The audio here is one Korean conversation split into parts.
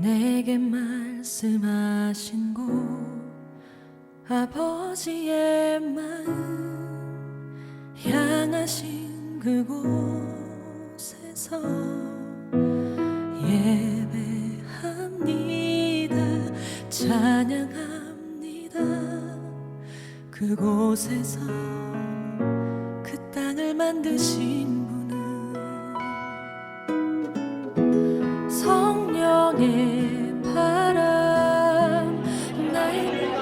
내게 말씀하신 곳 아버지의 마음 향하신 그곳에서 예배합니다. 찬양하 그곳에서 그 땅을 만드신 분은 성령의 바람. 나의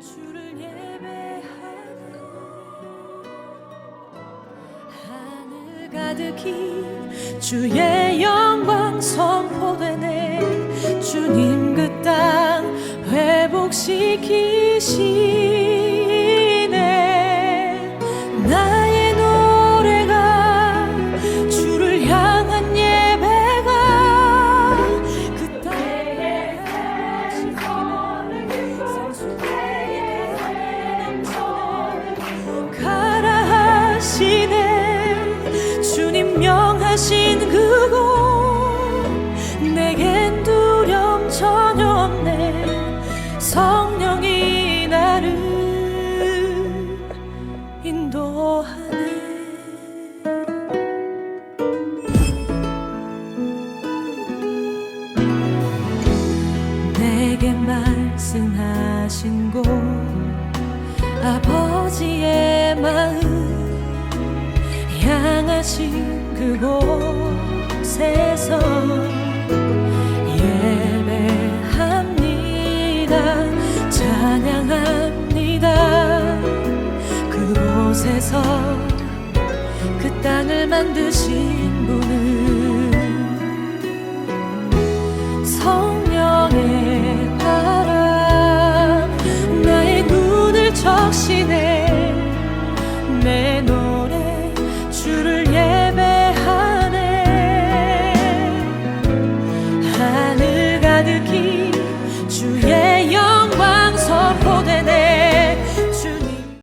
주를 예배하는 하늘 가득히 주의 영광 선포되네 주님 그 땅 회복시키시네. 나의 노래가 주를 향한 예배가 그 땅에 가라 하시네. 주님 명하신 그곳 말씀하신 곳 아버지의 마음 향하신 그곳에서 예배합니다. 찬양합니다. 그곳에서 그 땅을 만드신 분은